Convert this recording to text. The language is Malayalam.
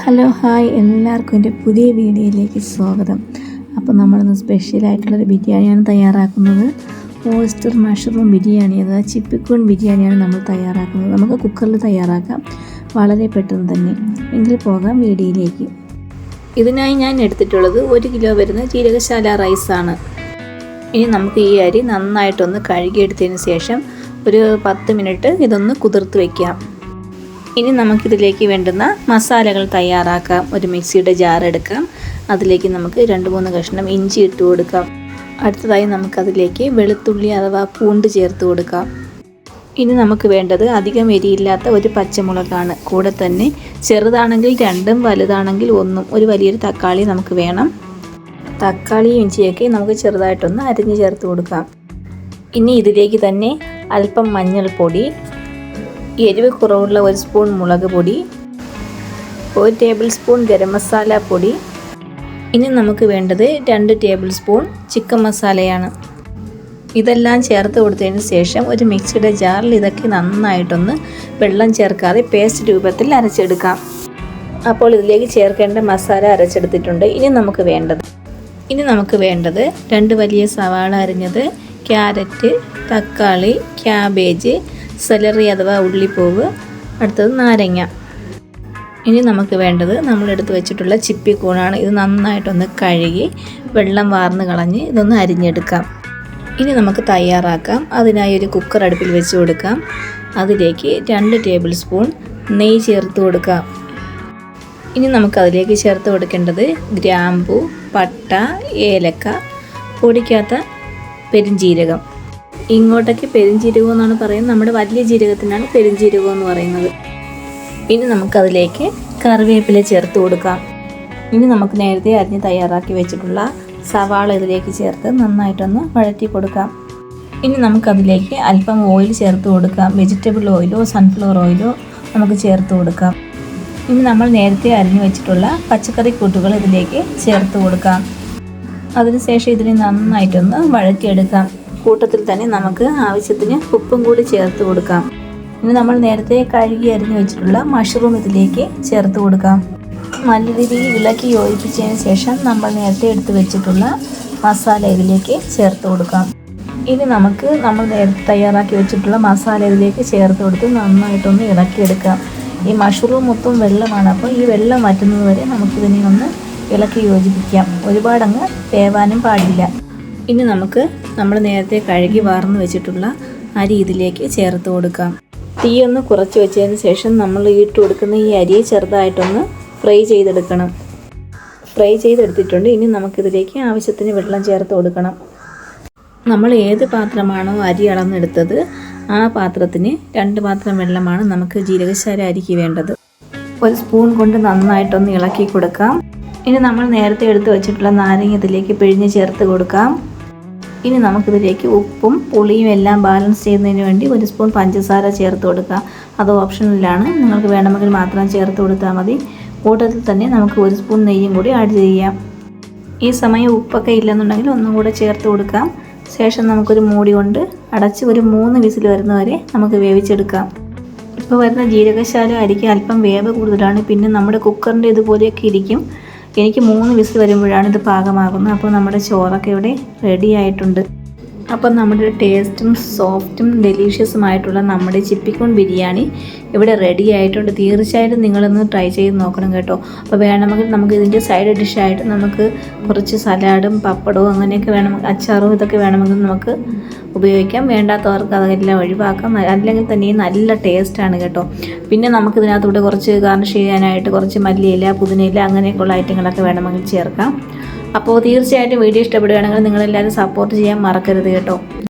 Hello hi. എല്ലാവർക്കും എന്റെ പുതിയ വീഡിയോയിലേക്ക് സ്വാഗതം. അപ്പോൾ നമ്മളിന്ന് സ്പെഷ്യലായിട്ടുള്ളൊരു ബിരിയാണിയാണ് തയ്യാറാക്കുന്നത്. ഓയിസ്റ്റർ മഷ്റൂം ബിരിയാണി അതായത് ചിപ്പിക്കൂൺ ബിരിയാണിയാണ് നമ്മൾ തയ്യാറാക്കുന്നത്. നമുക്ക് കുക്കറിൽ തയ്യാറാക്കാം. വളരെ പെട്ടെന്ന് തന്നെ. എങ്കിൽ പോകാം വീഡിയോയിലേക്ക്. ഇതിനായി ഞാൻ എടുത്തിട്ടുള്ളത് ഒരു കിലോ വരുന്ന ജീരകശാല റൈസാണ്. ഇനി നമുക്ക് ഈ അരി നന്നായിട്ടൊന്ന് കഴുകിയെടുത്തതിന് ശേഷം ഒരു പത്ത് മിനിറ്റ് ഇതൊന്ന് കുതിർത്ത് വയ്ക്കാം ഇനി നമുക്കിതിലേക്ക് വേണ്ടുന്ന മസാലകൾ തയ്യാറാക്കാം. ഒരു മിക്സിയുടെ ജാർ എടുക്കാം. അതിലേക്ക് നമുക്ക് രണ്ട് മൂന്ന് കഷ്ണം ഇഞ്ചി ഇട്ട് കൊടുക്കാം. അടുത്തതായി നമുക്കതിലേക്ക് വെളുത്തുള്ളി അഥവാ പൂണ്ട് ചേർത്ത് കൊടുക്കാം. ഇനി നമുക്ക് വേണ്ടത് അധികം എരിയില്ലാത്ത ഒരു പച്ചമുളകാണ്. കൂടെ തന്നെ ചെറുതാണെങ്കിൽ രണ്ടും വലുതാണെങ്കിൽ ഒന്നും. ഒരു വലിയൊരു തക്കാളി നമുക്ക് വേണം. തക്കാളിയും ഇഞ്ചിയൊക്കെ നമുക്ക് ചെറുതായിട്ടൊന്ന് അരിഞ്ഞ് ചേർത്ത് കൊടുക്കാം. ഇനി ഇതിലേക്ക് തന്നെ അല്പം മഞ്ഞൾപ്പൊടി എരിവ് കുറവുള്ള ഒരു സ്പൂൺ മുളക് പൊടി ഒരു ടേബിൾ സ്പൂൺ ഗരം മസാല പൊടി. ഇനി നമുക്ക് വേണ്ടത് രണ്ട് ടേബിൾ സ്പൂൺ ചിക്കൻ മസാലയാണ്. ഇതെല്ലാം ചേർത്ത് കൊടുത്തതിന് ശേഷം ഒരു മിക്സിയുടെ ജാറിൽ ഇതൊക്കെ നന്നായിട്ടൊന്ന് വെള്ളം ചേർക്കാതെ പേസ്റ്റ് രൂപത്തിൽ അരച്ചെടുക്കാം. അപ്പോൾ ഇതിലേക്ക് ചേർക്കേണ്ട മസാല അരച്ചെടുത്തിട്ടുണ്ട്. ഇനി നമുക്ക് വേണ്ടത് ഇനി നമുക്ക് വേണ്ടത് രണ്ട് വലിയ സവാള അരിഞ്ഞത് ക്യാരറ്റ് തക്കാളി ക്യാബേജ് സെലറി അഥവാ ഉള്ളിപ്പൂവ് അടുത്തത് നാരങ്ങ. ഇനി നമുക്ക് വേണ്ടത് നമ്മളെടുത്ത് വെച്ചിട്ടുള്ള ചിപ്പിക്കൂണാണ് ഇത് നന്നായിട്ടൊന്ന് കഴുകി വെള്ളം വാർന്ന് കളഞ്ഞ് ഇതൊന്ന് അരിഞ്ഞെടുക്കാം. ഇനി നമുക്ക് തയ്യാറാക്കാം. അതിനായി ഒരു കുക്കർ അടുപ്പിൽ വെച്ച് കൊടുക്കാം. അതിലേക്ക് രണ്ട് ടേബിൾ സ്പൂൺ നെയ്യ് ചേർത്ത് കൊടുക്കാം. ഇനി നമുക്ക് അതിലേക്ക് ചേർത്ത് കൊടുക്കേണ്ടത് ഗ്രാമ്പു പട്ട ഏലക്ക പൊടിക്കാത്ത പെരുംജീരകം. ഇങ്ങോട്ടേക്ക് പെരുംജീരകം എന്നാണ് പറയുന്നത്. നമ്മുടെ വലിയ ജീരകത്തിനാണ് പെരുംജീരകം എന്ന് പറയുന്നത്. ഇനി നമുക്കതിലേക്ക് കറിവേപ്പില ചേർത്ത് കൊടുക്കാം. ഇനി നമുക്ക് നേരത്തെ അരിഞ്ഞ് തയ്യാറാക്കി വെച്ചിട്ടുള്ള സവാള ഇതിലേക്ക് ചേർത്ത് നന്നായിട്ടൊന്ന് വഴറ്റി കൊടുക്കാം. ഇനി നമുക്കതിലേക്ക് അല്പം ഓയിൽ ചേർത്ത് കൊടുക്കാം. വെജിറ്റബിൾ ഓയിലോ സൺഫ്ലവർ ഓയിലോ നമുക്ക് ചേർത്ത് കൊടുക്കാം. ഇനി നമ്മൾ നേരത്തെ അരിഞ്ഞു വെച്ചിട്ടുള്ള പച്ചക്കറി കൂട്ടുകൾ ഇതിലേക്ക് ചേർത്ത് കൊടുക്കാം. അതിനുശേഷം ഇതിനെ നന്നായിട്ടൊന്ന് വഴറ്റിയെടുക്കാം. കൂട്ടത്തിൽ തന്നെ നമുക്ക് ആവശ്യത്തിന് ഉപ്പും കൂടി ചേർത്ത് കൊടുക്കാം. ഇനി നമ്മൾ നേരത്തെ കഴുകി അരിഞ്ഞു വെച്ചിട്ടുള്ള മഷ്റൂം ഇതിലേക്ക് ചേർത്ത് കൊടുക്കാം. നല്ല രീതിയിൽ ഇളക്കി യോജിപ്പിച്ചതിന് ശേഷം നമ്മൾ നേരത്തെ എടുത്തു വെച്ചിട്ടുള്ള മസാല ഇതിലേക്ക് ചേർത്ത് കൊടുക്കാം. ഇനി നമുക്ക് നമ്മൾ നേരത്തെ തയ്യാറാക്കി വെച്ചിട്ടുള്ള മസാല ഇതിലേക്ക് ചേർത്ത് കൊടുത്ത് നന്നായിട്ടൊന്ന് ഇളക്കിയെടുക്കാം. ഈ മഷ്റൂം മൊത്തം വെള്ളമാണ് അപ്പോൾ ഈ വെള്ളം വറ്റുന്നത് വരെ നമുക്കിതിനെ ഒന്ന് ഇളക്കി യോജിപ്പിക്കാം. ഒരുപാടങ്ങ് വേവാനും പാടില്ല. ഇനി നമുക്ക് നമ്മൾ നേരത്തെ കഴുകി വാർന്ന് വെച്ചിട്ടുള്ള അരി ഇതിലേക്ക് ചേർത്ത് കൊടുക്കാം. തീ ഒന്ന് കുറച്ച് വെച്ചതിന് ശേഷം നമ്മൾ ഇട്ട് കൊടുക്കുന്ന ഈ അരി ചെറുതായിട്ടൊന്ന് ഫ്രൈ ചെയ്തെടുക്കണം. ഫ്രൈ ചെയ്തെടുത്തിട്ടുണ്ട്. ഇനി നമുക്കിതിലേക്ക് ആവശ്യത്തിന് വെള്ളം ചേർത്ത് കൊടുക്കണം. നമ്മൾ ഏത് പാത്രമാണോ അരി അളന്നെടുത്തത് ആ പാത്രത്തിന് രണ്ട് പാത്രം വെള്ളമാണ് നമുക്ക് ജീരകശാല അരിക്ക് വേണ്ടത്. ഒരു സ്പൂൺ കൊണ്ട് നന്നായിട്ടൊന്ന് ഇളക്കി കൊടുക്കാം. ഇനി നമ്മൾ നേരത്തെ എടുത്ത് വെച്ചിട്ടുള്ള നാരങ്ങ ഇതിലേക്ക് പിഴിഞ്ഞ് ചേർത്ത് കൊടുക്കാം. ഇനി നമുക്കിതിലേക്ക് ഉപ്പും പുളിയും എല്ലാം ബാലൻസ് ചെയ്യുന്നതിന് വേണ്ടി ഒരു സ്പൂൺ പഞ്ചസാര ചേർത്ത് കൊടുക്കുക. അത് ഓപ്ഷനിലാണ് നിങ്ങൾക്ക് വേണമെങ്കിൽ മാത്രം ചേർത്ത് കൊടുത്താൽ മതി. കൂട്ടത്തിൽ തന്നെ നമുക്ക് ഒരു സ്പൂൺ നെയ്യും കൂടി ആഡ് ചെയ്യാം. ഈ സമയം ഉപ്പൊക്കെ ഇല്ലെന്നുണ്ടെങ്കിൽ ഒന്നും കൂടെ ചേർത്ത് കൊടുക്കാം. ശേഷം നമുക്കൊരു മൂടി കൊണ്ട് അടച്ച് ഒരു മൂന്ന് വിസിൽ വരുന്നവരെ നമുക്ക് വേവിച്ചെടുക്കാം. ഇപ്പോൾ വരുന്ന ജീരകശാല അരിക്ക് അല്പം വേവ് കൂടുതലാണ്. പിന്നെ നമ്മുടെ കുക്കറിന്റെ ഇതുപോലെയൊക്കെ ഇരിക്കും. എനിക്ക് മൂന്ന് വിസിൽ വരുമ്പോഴാണ് ഇത് പാകമാകുന്നത്. അപ്പോൾ നമ്മുടെ ചോറൊക്കെ ഇവിടെ റെഡി ആയിട്ടുണ്ട്. അപ്പം നമ്മുടെ ടേസ്റ്റും സോഫ്റ്റും ഡെലീഷ്യസുമായിട്ടുള്ള നമ്മുടെ ചിപ്പിക്കോൺ ബിരിയാണി ഇവിടെ റെഡി ആയിട്ടുണ്ട്. തീർച്ചയായിട്ടും നിങ്ങളൊന്ന് ട്രൈ ചെയ്ത് നോക്കണം കേട്ടോ. അപ്പോൾ വേണമെങ്കിൽ നമുക്ക് ഇതിന്റെ സൈഡ് ഡിഷായിട്ട് നമുക്ക് കുറച്ച് സലാഡും പപ്പടവും അങ്ങനെയൊക്കെ വേണം അച്ചാറും ഇതൊക്കെ വേണമെങ്കിൽ നമുക്ക് ഉപയോഗിക്കാം. വേണ്ടാത്തവർക്ക് അതെല്ലാം ഒഴിവാക്കാം. അല്ലെങ്കിൽ തന്നെ നല്ല ടേസ്റ്റാണ് കേട്ടോ. പിന്നെ നമുക്ക് ഇതിനകത്തൂടെ കുറച്ച് ഗാർണിഷ് ചെയ്യാനായിട്ട് കുറച്ച് മല്ലിയില പുതിനയില അങ്ങനെയൊക്കെയുള്ള ഐറ്റങ്ങളൊക്കെ വേണമെങ്കിൽ ചേർക്കാം. അപ്പോൾ തീർച്ചയായിട്ടും വീഡിയോ ഇഷ്ടപ്പെടുകയാണെങ്കിൽ നിങ്ങളെല്ലാവരും സപ്പോർട്ട് ചെയ്യാൻ മറക്കരുത് കേട്ടോ.